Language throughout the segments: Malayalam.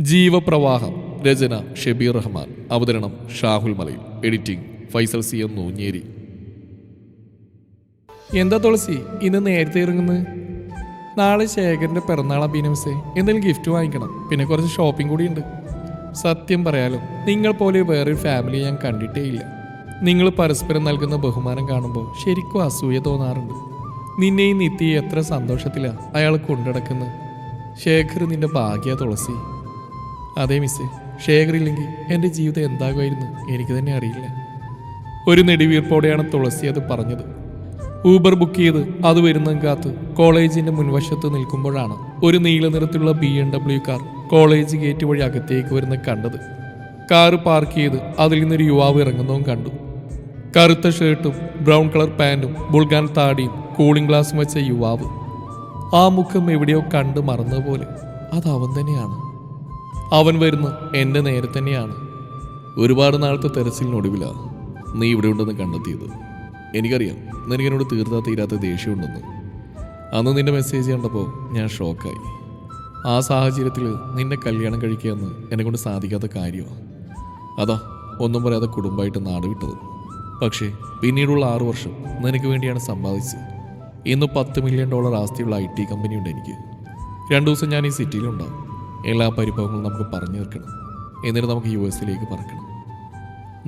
ജീവപ്രവാഹം. രചന ഷെബീർ റഹ്മാൻ. അവതരണം Shahul Malayil. Editing Faisal C M Noonjeri. എന്താ തുളസി ഇന്ന് നേരത്തെ ഇറങ്ങുന്നത്? നാളെ ശേഖരന്റെ പിറന്നാളാ ബീനംസേ എന്തെങ്കിലും ഗിഫ്റ്റ് വാങ്ങിക്കണം. പിന്നെ കുറച്ച് ഷോപ്പിംഗ് കൂടി ഉണ്ട്. സത്യം പറയാലോ നിങ്ങൾ പോലെ വേറൊരു ഫാമിലി ഞാൻ കണ്ടിട്ടേ ഇല്ല. നിങ്ങൾ പരസ്പരം നൽകുന്ന ബഹുമാനം കാണുമ്പോൾ ശരിക്കും അസൂയ തോന്നാറുണ്ട്. നിന്നെയും നിത്യ എത്ര സന്തോഷത്തിലാണ് അയാൾ കൊണ്ടടക്കുന്നത് ശേഖർ നിന്റെ ഭാഗ്യ തുളസി. അതെ മിസ്സേ ശേഖർ ഇല്ലെങ്കിൽ എന്റെ ജീവിതം എന്താകുമായിരുന്നു എനിക്ക് തന്നെ അറിയില്ല. ഒരു നെടിവീർപ്പോടെയാണ് തുളസി അത് പറഞ്ഞത്. ഊബർ ബുക്ക് ചെയ്ത് അത് വരുന്നതും കാത്ത് കോളേജിന്റെ മുൻവശത്ത് നിൽക്കുമ്പോഴാണ് ഒരു നീല നിറത്തിലുള്ള B M W car college gate വഴി അകത്തേക്ക് വരുന്ന കണ്ടത്. കാറ് പാർക്ക് ചെയ്ത് അതിൽ നിന്നൊരു യുവാവ് ഇറങ്ങുന്നതും കണ്ടു. കറുത്ത ഷർട്ടും ബ്രൗൺ കളർ പാന്റും ബുൾഗാൻ താടിയും കൂളിംഗ് ഗ്ലാസും വെച്ച യുവാവ്. ആ മുഖം എവിടെയോ കണ്ട് മറന്നതുപോലെ അത് അവൻ തന്നെയാണ്. അവൻ വരുന്ന എന്റെ നേരെ തന്നെയാണ്. ഒരുപാട് നാളത്തെ തെരച്ചിലിനൊടുവിലാണ് നീ ഇവിടെ ഉണ്ടെന്ന് കണ്ടെത്തിയത്. എനിക്കറിയാം നിനക്ക് എന്നോട് തീർത്താ തീരാത്ത ദേഷ്യമുണ്ടെന്ന്. അന്ന് നിന്റെ മെസ്സേജ് കണ്ടപ്പോൾ ഞാൻ ഷോക്കായി ആ സാഹചര്യത്തിൽ നിന്നെ കല്യാണം കഴിക്കുകയെന്ന് എന്നെ കൊണ്ട് സാധിക്കാത്ത കാര്യമാണ് അതാ ഒന്നും പറയാതെ കുടുംബമായിട്ട് നാട് വിട്ടത്. പക്ഷേ പിന്നീടുള്ള ആറു വർഷം നിനക്ക് വേണ്ടിയാണ് സമ്പാദിച്ചത്. ഇന്ന് പത്ത് മില്യൺ ഡോളർ ആസ്തിയുള്ള ഐ ടി കമ്പനിയുണ്ട് എനിക്ക്. രണ്ടു ദിവസം ഞാൻ ഈ സിറ്റിയിലുണ്ടാവും എല്ലാ പരിഭവങ്ങളും നമുക്ക് പറഞ്ഞു തീർക്കണം. എന്നിട്ട് നമുക്ക് യു എസിലേക്ക് പറക്കണം.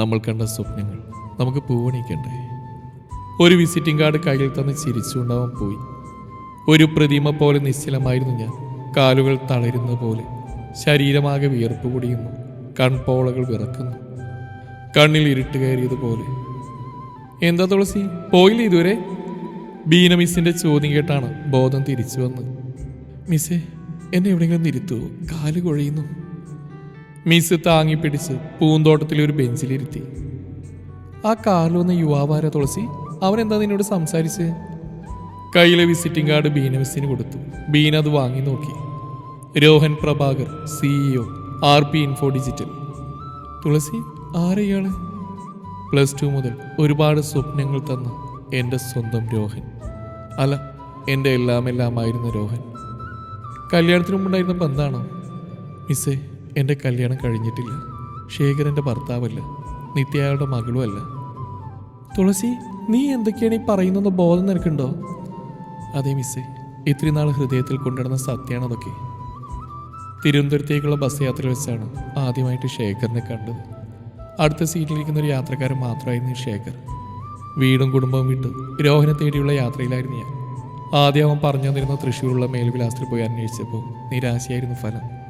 നമ്മൾ കണ്ട സ്വപ്നങ്ങൾ നമുക്ക് പൂവണിക്കണ്ടേ ഒരു വിസിറ്റിംഗ് കാർഡ് കയ്യിൽ തന്ന് ചിരിച്ചുകൊണ്ടാവാൻ പോയി. ഒരു പ്രതിമ പോലെ നിശ്ചലമായിരുന്നു ഞാൻ. കാലുകൾ തളരുന്ന പോലെ. ശരീരമാകെ വിയർപ്പ് പൊടിയുന്നു. കൺപോളകൾ വിറക്കുന്നു. കണ്ണിൽ ഇരുട്ട് കയറിയതുപോലെ എന്താ തുളസി? പോയില്ല ഇതുവരെ? ബീന മിസ്സിന്റെ ചോദ്യം കേട്ടാണ് ബോധം തിരിച്ചു വന്ന് മിസ്സേ എന്നെ എവിടെയെങ്കിലും ഇരുത്തുവോ കാൽ കുഴയുന്നു. മിസ് താങ്ങി പിടിച്ച് പൂന്തോട്ടത്തിൽ ഒരു ബെഞ്ചിലിരുത്തി. ആ കാറിൽ വന്ന യുവാവാര തുളസി? അവൻ എന്താ നിന്നോട് സംസാരിച്ച്? കയ്യിലെ വിസിറ്റിംഗ് കാർഡ് ബീന മിസ്സിന് കൊടുത്തു. ബീന അത് വാങ്ങി നോക്കി. Rohan Prabhakar CEO R P info digital Thulasi ആരെയാണ് പ്ലസ് ടു മുതൽ ഒരുപാട് സ്വപ്നങ്ങൾ തന്ന എന്റെ സ്വന്തം രോഹൻ. അല്ല എന്റെ എല്ലാം എല്ലാമായിരുന്ന രോഹൻ. കല്യാണത്തിന് മുമ്പുണ്ടായിരുന്ന ബന്ധാണോ? മിസ്സേ എന്റെ കല്യാണം കഴിഞ്ഞിട്ടില്ല. ശേഖർ എന്റെ ഭർത്താവല്ല. നിത്യ അയാളുടെ മകളും അല്ല. തുളസി നീ എന്തൊക്കെയാണ് ഈ പറയുന്നതെന്ന് ബോധം നിനക്കുണ്ടോ? അതെ മിസ്സേ ഇത്രയും നാൾ ഹൃദയത്തിൽ കൊണ്ടുവരുന്ന സത്യമാണ് അതൊക്കെ. തിരുവനന്തപുരത്തേക്കുള്ള ബസ് യാത്ര വെച്ചാണ് ആദ്യമായിട്ട് ശേഖറിനെ കണ്ടത്. അടുത്ത സീറ്റിലിരിക്കുന്ന ഒരു യാത്രക്കാരൻ മാത്രമായിരുന്നു ശേഖർ വീടും കുടുംബവും വിട്ട് രോഹനെ തേടിയുള്ള യാത്രയിലായിരുന്നു ഞാൻ. ആദ്യം അവൻ പറഞ്ഞു തന്നിരുന്ന തൃശ്ശൂരുള്ള മേൽവിലാസത്തിൽ പോയി അന്വേഷിച്ചപ്പോൾ നിരാശയായിരുന്നു ഫലം.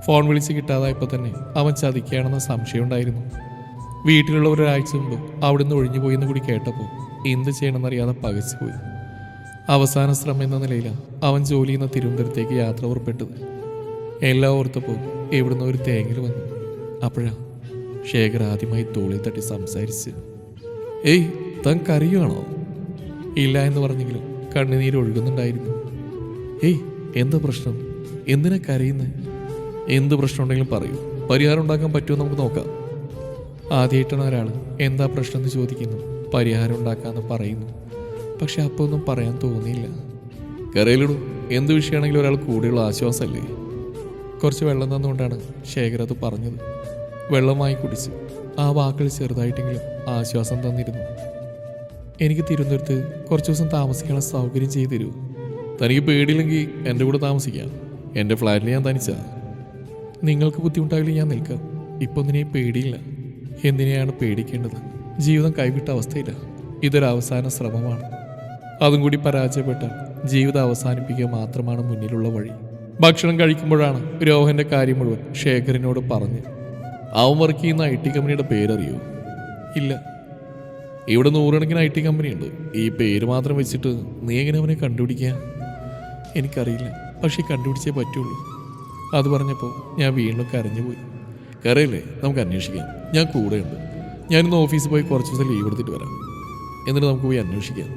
ഫോൺ വിളിച്ച് കിട്ടാതായപ്പോൾ തന്നെ അവൻ ചതിക്കുകയാണെന്ന സംശയമുണ്ടായിരുന്നു വീട്ടിലുള്ള ഒരാഴ്ച മുമ്പ് അവിടുന്ന് ഒഴിഞ്ഞു പോയെന്ന് കൂടി കേട്ടപ്പോൾ എന്ത് ചെയ്യണമെന്നറിയാതെ പകച്ചുപോയി അവസാന ശ്രമം എന്ന നിലയിലാണ് അവൻ ജോലി ചെയ്യുന്ന തിരുവനന്തപുരത്തേക്ക് യാത്ര ഉറപ്പെട്ടത് എല്ലാം ഓർത്തപ്പോൾ എവിടുന്ന് ഒരു തേങ്ങൽ വന്നു. അപ്പോഴാ ശേഖർ ആദ്യമായി തോളിൽ തട്ടി സംസാരിച്ച് ഏയ് താൻ കറിയുവാണോ ഇല്ല എന്ന് പറഞ്ഞെങ്കിലും കണ്ണുനീര് ഒഴുകുന്നുണ്ടായിരുന്നു. ഏയ് എന്താ പ്രശ്നം? എന്തിനാ കരയുന്നത് എന്ത് പ്രശ്നം ഉണ്ടെങ്കിലും പറയൂ. പരിഹാരം ഉണ്ടാക്കാൻ പറ്റുമോ നമുക്ക് നോക്കാം. ആദ്യമായിട്ടാണ് ഒരാൾ എന്താ പ്രശ്നം എന്ന് ചോദിക്കുന്നു. പരിഹാരം ഉണ്ടാക്കാമെന്ന് പറയുന്നു. പക്ഷെ അപ്പോൾ ഒന്നും പറയാൻ തോന്നിയില്ല. കരയിലിടും എന്ത് വിഷയമാണെങ്കിലും ഒരാൾ കൂടെയുള്ള ആശ്വാസമല്ലേ? കുറച്ച് വെള്ളം തന്നുകൊണ്ടാണ് ശേഖർ അത് പറഞ്ഞത്. വെള്ളമായി കുടിച്ച്. ആ വാക്കുകൾ ചെറുതായിട്ടെങ്കിലും ആശ്വാസം തന്നിരുന്നു. എനിക്ക് തിരുവനന്തപുരത്ത് കുറച്ച് ദിവസം താമസിക്കാനുള്ള സൗകര്യം ചെയ്തു തരൂ. തനിക്ക് പേടിയില്ലെങ്കിൽ എന്റെ കൂടെ താമസിക്കാം. എന്റെ ഫ്ലാറ്റിൽ ഞാൻ തനിച്ചാ. നിങ്ങൾക്ക് ബുദ്ധിമുട്ടാകില്ല ഞാൻ നിൽക്കാം. ഇപ്പോൾ നിന്നെ പേടിയില്ല. എന്തിനെയാണ് പേടിക്കേണ്ടത്? ജീവിതം കൈവിട്ട അവസ്ഥയില്ല ഇതൊരു അവസാന ശ്രമമാണ്. അതും കൂടി പരാജയപ്പെട്ടാൽ ജീവിതം അവസാനിപ്പിക്കുക മാത്രമാണ് മുന്നിലുള്ള വഴി. ഭക്ഷണം കഴിക്കുമ്പോഴാണ് രോഹന്റെ കാര്യം മുഴുവൻ ശേഖരനോട് പറഞ്ഞു. അവൻ വർക്ക് ചെയ്യുന്ന ഐ ടി കമ്പനിയുടെ പേരറിയോ? ഇല്ല. ഇവിടെ നൂറുകണക്കിന് ഐ ടി കമ്പനിയുണ്ട്. ഈ പേര് മാത്രം വെച്ചിട്ട് നീ എങ്ങനെ അവനെ കണ്ടുപിടിക്കുക എനിക്കറിയില്ല. പക്ഷേ കണ്ടുപിടിച്ചേ പറ്റുള്ളൂ. അത് പറഞ്ഞപ്പോൾ ഞാൻ വീണ്ടും കരഞ്ഞുപോയി കരയില്ലേ? നമുക്ക് അന്വേഷിക്കാം. ഞാൻ കൂടെയുണ്ട്. ഞാനിന്ന് ഓഫീസിൽ പോയി കുറച്ച് ദിവസം ലീവ് എടുത്തിട്ട് വരാം. എന്നിട്ട് നമുക്ക് പോയി അന്വേഷിക്കാം.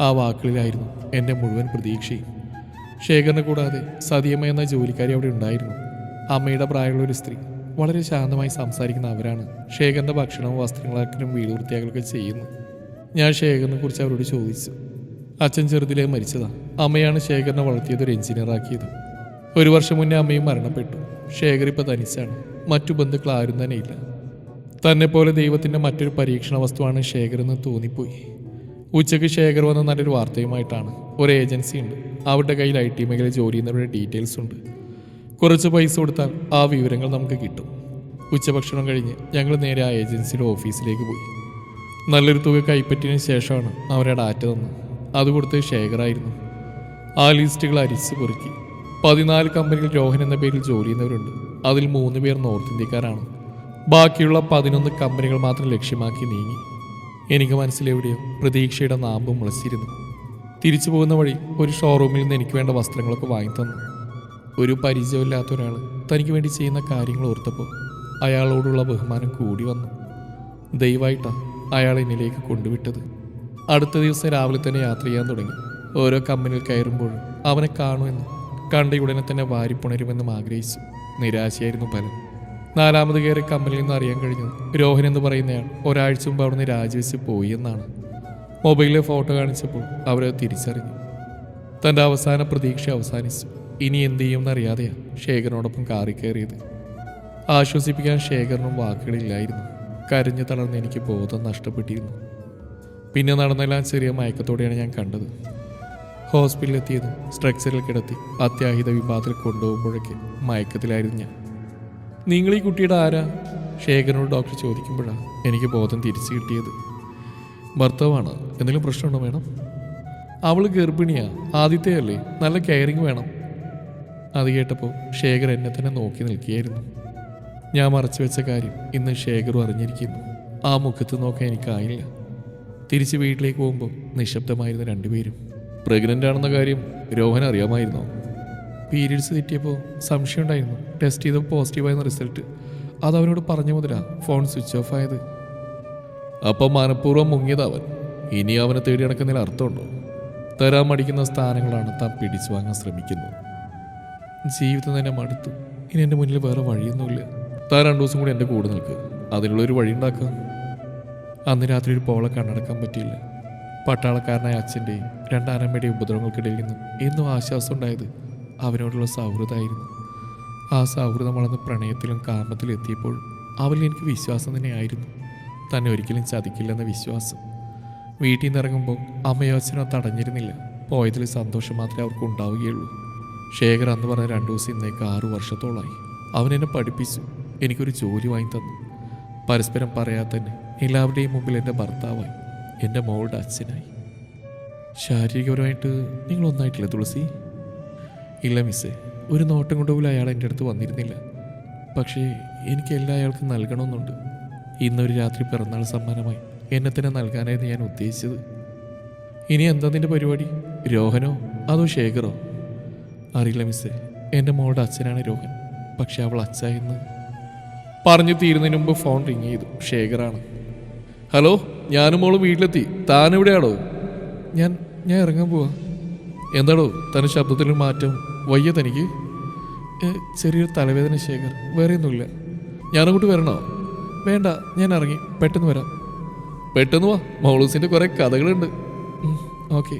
ആ വാക്കുകളിലായിരുന്നു എന്റെ മുഴുവൻ പ്രതീക്ഷയും. ശേഖരനെ കൂടാതെ സതിയമ്മ എന്ന ജോലിക്കാരി അവിടെ ഉണ്ടായിരുന്നു. അമ്മയുടെ പ്രായമുള്ള ഒരു സ്ത്രീ. വളരെ ശാന്തമായി സംസാരിക്കുന്ന അവരാണ്. ശേഖരന്റെ ഭക്ഷണവും വസ്ത്രങ്ങളാക്കലും വീട് വൃത്തിയാക്കലൊക്കെ ചെയ്യുന്നു. ഞാൻ ശേഖരനെ കുറിച്ച് അവരോട് ചോദിച്ചു. അച്ഛൻ ചെറുതിലേ മരിച്ചതാ. അമ്മയാണ് ശേഖരനെ വളർത്തിയത് ഒരു എഞ്ചിനീയറാക്കിയത് ഒരു വർഷം മുന്നേ അമ്മയും മരണപ്പെട്ടു. ശേഖർ ഇപ്പോൾ തനിച്ചാണ് മറ്റു ബന്ധുക്കൾ ആരും തന്നെ ഇല്ല. തന്നെ പോലെ ദൈവത്തിന്റെ മറ്റൊരു പരീക്ഷണ വസ്തുവാണ് ശേഖർ എന്ന് തോന്നിപ്പോയി. ഉച്ചയ്ക്ക് ശേഖർ വന്ന നല്ലൊരു വാർത്തയുമായിട്ടാണ്. ഒരു ഏജൻസി ഉണ്ട്. അവരുടെ കയ്യിൽ ഐ ടി മേഖലയിൽ ജോലി ചെയ്യുന്നവരുടെ ഡീറ്റെയിൽസ് ഉണ്ട്. കുറച്ച് പൈസ കൊടുത്താൽ ആ വിവരങ്ങൾ നമുക്ക് കിട്ടും. ഉച്ചഭക്ഷണം കഴിഞ്ഞ് ഞങ്ങൾ നേരെ ആ ഏജൻസിയുടെ ഓഫീസിലേക്ക് പോയി. നല്ലൊരു തുക കൈപ്പറ്റിയതിന് ശേഷമാണ് അവരെ ഡാറ്റ തന്നത്. അത് കൊടുത്ത് ശേഖറായിരുന്നു ആ ലിസ്റ്റുകൾ അരിച്ച് പെറുക്കി. പതിനാല് കമ്പനികൾ രോഹൻ എന്ന പേരിൽ ജോലി ചെയ്യുന്നവരുണ്ട്. അതിൽ മൂന്ന് പേർ നോർത്ത് ഇന്ത്യക്കാരാണ്. ബാക്കിയുള്ള പതിനൊന്ന് കമ്പനികൾ മാത്രം ലക്ഷ്യമാക്കി നീങ്ങി. എനിക്ക് മനസ്സിലെവിടെയോ പ്രതീക്ഷയുടെ നാമ്പ് മുളച്ചിരുന്നു. തിരിച്ചു പോകുന്ന വഴി ഒരു ഷോറൂമിൽ നിന്ന് എനിക്ക് വേണ്ട വസ്ത്രങ്ങളൊക്കെ വാങ്ങി തന്നു ഒരു പരിചയമില്ലാത്ത ഒരാൾ തനിക്ക് വേണ്ടി ചെയ്യുന്ന കാര്യങ്ങൾ ഓർത്തപ്പോൾ അയാളോടുള്ള ബഹുമാനം കൂടി വന്നു. ദയവായിട്ടാണ് അയാൾ എന്നിലേക്ക് കൊണ്ടുവിട്ടത്. അടുത്ത ദിവസം രാവിലെ തന്നെ യാത്ര ചെയ്യാൻ തുടങ്ങി. ഓരോ കമ്പനിയിൽ കയറുമ്പോഴും അവനെ കാണുമെന്നും കണ്ട ഉടനെ തന്നെ വാരിപ്പുണരുമെന്നും ആഗ്രഹിച്ചു. നിരാശയായിരുന്നു ഫലം. നാലാമത് കയറി കമ്പനിയിൽ നിന്ന് അറിയാൻ കഴിഞ്ഞു. രോഹൻ എന്ന് പറയുന്നയാൾ ഒരാഴ്ച മുമ്പ് അവിടുന്ന് രാജിവെച്ച് പോയി എന്നാണ്. മൊബൈലിലെ ഫോട്ടോ കാണിച്ചപ്പോൾ അവരത് തിരിച്ചറിഞ്ഞു. തന്റെ അവസാന പ്രതീക്ഷ അവസാനിച്ചു. ഇനി എന്ത് ചെയ്യുമെന്നറിയാതെയാണ് ശേഖരനോടൊപ്പം കാറി കയറിയത്. ആശ്വസിപ്പിക്കാൻ ശേഖരനും വാക്കുകളില്ലായിരുന്നു. കരഞ്ഞു തളർന്ന് എനിക്ക് ബോധം നഷ്ടപ്പെട്ടിരുന്നു. പിന്നെ നടന്നെല്ലാം ചെറിയ മയക്കത്തോടെയാണ് ഞാൻ കണ്ടത്. ഹോസ്പിറ്റലിൽ എത്തിയതും സ്ട്രക്ചറിൽ കിടത്തി അത്യാഹിത വിഭാഗത്തിൽ കൊണ്ടുപോകുമ്പോഴൊക്കെ മയക്കത്തിലായിരുന്നു ഞാൻ. നിങ്ങൾ ഈ കുട്ടിയുടെ ആരാ? ശേഖരനോട് ഡോക്ടർ ചോദിക്കുമ്പോഴാണ് എനിക്ക് ബോധം തിരിച്ചു കിട്ടിയത്. ഭർത്താവാണ്? എന്തെങ്കിലും പ്രശ്നമുണ്ടോ വേണം അവൾ ഗർഭിണിയാ. അല്ലേ നല്ല കെയറിങ് വേണം. അത് കേട്ടപ്പോൾ ശേഖർ എന്നെ തന്നെ നോക്കി നിൽക്കുകയായിരുന്നു. ഞാൻ മറച്ചു വെച്ച കാര്യം ഇന്ന് ശേഖറും അറിഞ്ഞിരിക്കുന്നു. ആ മുഖത്ത് നോക്കാൻ എനിക്കായില്ല തിരിച്ച് വീട്ടിലേക്ക് പോകുമ്പോൾ നിശബ്ദമായിരുന്ന രണ്ടുപേരും. പ്രഗ്നന്റ് ആണെന്ന കാര്യം രോഹൻ അറിയാമായിരുന്നോ? പീരീഡ്സ് തെറ്റിയപ്പോൾ സംശയം ഉണ്ടായിരുന്നു. ടെസ്റ്റ് ചെയ്തപ്പോൾ പോസിറ്റീവായിരുന്ന റിസൾട്ട് അത് അവനോട് പറഞ്ഞ മുതലാ ഫോൺ സ്വിച്ച് ഓഫ് ആയത്. അപ്പം മനഃപൂർവം മുങ്ങിയതവൻ ഇനി അവനെ തേടി നടക്കുന്നതിൽ അർത്ഥമുണ്ടോ? തരാൻ മടിക്കുന്ന സ്ഥാനങ്ങളാണ് താൻ പിടിച്ചു വാങ്ങാൻ ശ്രമിക്കുന്നത്. ജീവിതം തന്നെ മടുത്തു. ഇനി എന്റെ മുന്നിൽ വേറെ വഴിയൊന്നുമില്ല. താൻ രണ്ടു ദിവസം കൂടി എന്റെ കൂടെ നിൽക്കുക അതിനുള്ളൊരു വഴി ഉണ്ടാക്കാം. അന്ന് രാത്രി ഒരു പോളെ കണ്ണടക്കാൻ പറ്റിയില്ല. പട്ടാളക്കാരനായ അച്ഛന്റെയും രണ്ടാനമ്മയുടെയും ഉപദ്രവങ്ങൾക്കിടയിൽ നിന്നും എന്നും ആശ്വാസം ഉണ്ടായത് അവനോടുള്ള സൗഹൃദമായിരുന്നു. ആ സൗഹൃദം വളർന്ന് പ്രണയത്തിലും കാമത്തിലും എത്തിയപ്പോൾ അവരിൽ എനിക്ക് വിശ്വാസം തന്നെയായിരുന്നു. തന്നെ ഒരിക്കലും ചതിക്കില്ലെന്ന വിശ്വാസം. വീട്ടിൽ നിന്ന് ഇറങ്ങുമ്പോൾ അമ്മയോ അച്ഛനോ തടഞ്ഞിരുന്നില്ല. പോയതിൽ സന്തോഷം മാത്രമേ അവർക്ക് ഉണ്ടാവുകയുള്ളൂ. ശേഖർ അന്ന് പറഞ്ഞ രണ്ടു ദിവസം ഇന്നേക്ക് ആറു വർഷത്തോളമായി അവൻ എന്നെ പഠിപ്പിച്ചു. എനിക്കൊരു ജോലി വാങ്ങി തന്നു. പരസ്പരം പറയാതെ തന്നെ എല്ലാവരുടെയും മുമ്പിൽ എന്റെ ഭർത്താവായി. എന്റെ മോളുടെ അച്ഛനായി. ശാരീരികപരമായിട്ട് നിങ്ങൾ ഒന്നായിട്ടില്ല തുളസി? ഇല്ല മിസ്സേ ഒരു നോട്ടം കൊണ്ട് പോലും അയാൾ എന്റെ അടുത്ത് വന്നിരുന്നില്ല. പക്ഷേ എനിക്ക് എല്ലാ അയാൾക്കും നൽകണമെന്നുണ്ട്. ഇന്നൊരു രാത്രി പിറന്നാൾ സമ്മാനമായി എന്നെ തന്നെ നൽകാനായിരുന്നു ഞാൻ ഉദ്ദേശിച്ചത്. ഇനി എന്താ നിന്റെ പരിപാടി? രോഹനോ? അതോ ശേഖറോ? അറിയില്ല മിസ്സേ. എന്റെ മോളുടെ അച്ഛനാണ് രോഹൻ. പക്ഷെ അവൾ അച്ഛായെന്ന് പറഞ്ഞു തീരുന്നതിന് മുമ്പ് ഫോൺ റിങ് ചെയ്തു. ശേഖറാണ്. ഹലോ ഞാനും മോളും വീട്ടിലെത്തി. താനെവിടെയാണോ ഞാൻ ഞാൻ ഇറങ്ങാൻ പോവാ. എന്താണോ തന്റെ ശബ്ദത്തിൽ മാറ്റം വയ്യ തനിക്ക്? "ഏ, ചെറിയൊരു തലവേദന ശേഖർ. വേറെ ഒന്നുമില്ല. ഞാനങ്ങോട്ട് വരണോ? വേണ്ട ഞാൻ ഇറങ്ങി. പെട്ടെന്ന് വരാം. പെട്ടെന്ന് വാ. മൗളൂസിന്റെ കുറേ കഥകളുണ്ട്. ഓക്കെ.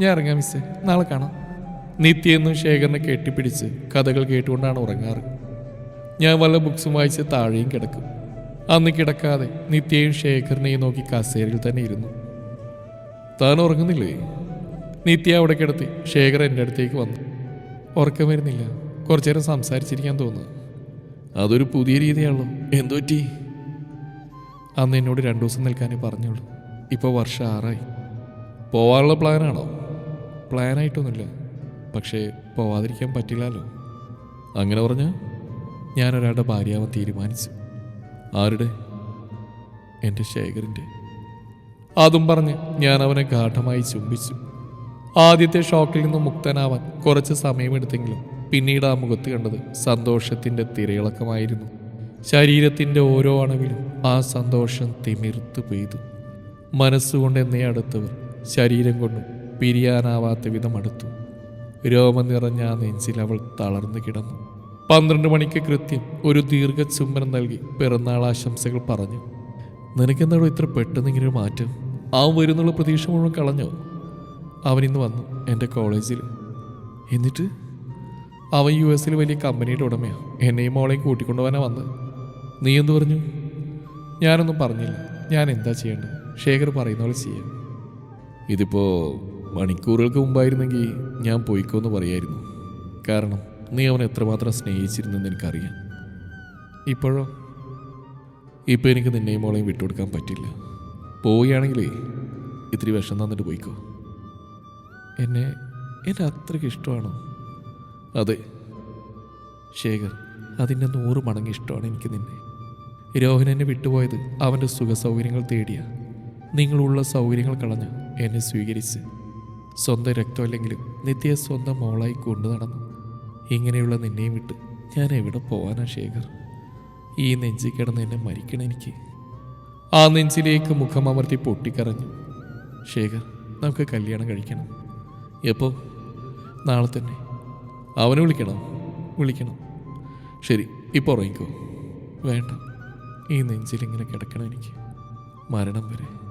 ഞാൻ ഇറങ്ങാം മിസ്സേ. നാളെ കാണാം. നിത്യയെന്നും ശേഖരനെ കെട്ടിപ്പിടിച്ച് കഥകൾ കേട്ടുകൊണ്ടാണ് ഉറങ്ങാറ്. ഞാൻ വല്ല ബുക്സും വായിച്ച് താഴെയും കിടക്കും. അന്ന് കിടക്കാതെ നിത്യയും ശേഖരനെയും നോക്കി കസേരയിൽ തന്നെ ഇരുന്നു. താൻ ഉറങ്ങുന്നില്ലേ? നിത്യ അവിടെ കിടത്തി ശേഖർ എന്റെ അടുത്തേക്ക് വന്നു. ഉറക്കം വരുന്നില്ല. കുറച്ചു നേരം സംസാരിച്ചിരിക്കാൻ തോന്നുന്നു. അതൊരു പുതിയ രീതിയാണല്ലോ. എന്തു പറ്റി? അന്ന് എന്നോട് രണ്ടു ദിവസം നിൽക്കാനേ പറഞ്ഞോളൂ ഇപ്പോൾ വർഷം ആറായി. പോവാനുള്ള പ്ലാനാണോ? പ്ലാനായിട്ടൊന്നുമില്ല. പക്ഷേ പോവാതിരിക്കാൻ പറ്റില്ലല്ലോ അങ്ങനെ പറഞ്ഞാൽ ഞാൻ ഒരാളുടെ ഭാര്യയാവാൻ തീരുമാനിച്ചു. ആരുടെ? എന്റെ ശേഖരന്റെ. അതും പറഞ്ഞ് ഞാൻ അവനെ ഗാഠമായി ചുംബിച്ചു. ആദ്യത്തെ ഷോക്കിൽ നിന്നും മുക്തനാവാൻ കുറച്ച് സമയമെടുത്തെങ്കിലും പിന്നീട് ആ മുഖത്ത് കണ്ടത് സന്തോഷത്തിന്റെ തിരയിളക്കമായിരുന്നു. ശരീരത്തിന്റെ ഓരോ അണവിലും ആ സന്തോഷം തിമിർത്ത് പെയ്തു. മനസ്സുകൊണ്ട് എന്നേ അടുത്തവർ ശരീരം കൊണ്ടും പിരിയാനാവാത്ത വിധം അടുത്തു. രോമം നിറഞ്ഞ ആ നെഞ്ചിൽ അവൾ തളർന്നു കിടന്നു. പന്ത്രണ്ട് മണിക്ക് കൃത്യം ഒരു ദീർഘ ചുംബനം നൽകി പിറന്നാൾ ആശംസകൾ പറഞ്ഞു. നിനക്കെന്താണോ ഇത്ര പെട്ടെന്ന് ഇങ്ങനെ മാറ്റം? അവൻ വരുന്നുള്ള പ്രതീക്ഷ മുഴുവൻ കളഞ്ഞോ? അവൻ ഇന്ന് വന്നു എന്റെ കോളേജിൽ. എന്നിട്ട്? അവൻ യു എസിൽ വലിയ കമ്പനിയുടെ ഉടമയാണ് എന്നെയും മോളെയും കൂട്ടിക്കൊണ്ടുപോകാനാണ് വന്നത് നീ എന്തു പറഞ്ഞു? ഞാനൊന്നും പറഞ്ഞില്ല. ഞാൻ എന്താ ചെയ്യേണ്ടത്? ശേഖർ പറയുന്ന പോലെ ചെയ്യാം. ഇതിപ്പോൾ മണിക്കൂറുകൾക്ക് മുമ്പായിരുന്നെങ്കിൽ ഞാൻ പോയിക്കോന്ന് പറയായിരുന്നു. കാരണം നീ അവനെ എത്രമാത്രം സ്നേഹിച്ചിരുന്നെന്ന് എനിക്കറിയാം. ഇപ്പോഴോ? ഇപ്പോൾ എനിക്ക് നിന്നെയും മോളെയും വിട്ടുകൊടുക്കാൻ പറ്റില്ല. പോവുകയാണെങ്കിലേ ഇത്തിരി വിഷം തന്നിട്ട് പോയിക്കോ. എന്നെ എന്നെ അത്രയ്ക്ക് ഇഷ്ടമാണോ? അതെ. ശേഖർ അതിന്റെ നൂറ് മടങ്ങ് ഇഷ്ടമാണ് എനിക്ക് നിന്നെ. രോഹൻ എന്നെ വിട്ടുപോയത് അവന്റെ സുഖ സൗകര്യങ്ങൾ തേടിയ. നിങ്ങളുള്ള സൗകര്യങ്ങൾ കളഞ്ഞ് എന്നെ സ്വീകരിച്ച്. സ്വന്തം രക്തമല്ലെങ്കിലും നിത്യയെ സ്വന്തം മോളായി കൊണ്ടു നടന്നു. ഇങ്ങനെയുള്ള നിന്നെയും വിട്ട് ഞാൻ എവിടെ പോവാനാ ശേഖർ? ഈ നെഞ്ചിൽ കിടന്ന് എന്നെ മരിക്കണം എനിക്ക്. ആ നെഞ്ചിലേക്ക് മുഖമമർത്തി പൊട്ടിക്കറഞ്ഞു ശേഖർ നമുക്ക് കല്യാണം കഴിക്കണം. എപ്പോ? നാളെ തന്നെ. അവനെ വിളിക്കണം. വിളിക്കണം. ശരി ഇപ്പോൾ ഉറങ്ങിക്കോ. വേണ്ട. ഈ നെഞ്ചിലിങ്ങനെ കിടക്കണം എനിക്ക്. മരണം വരെ.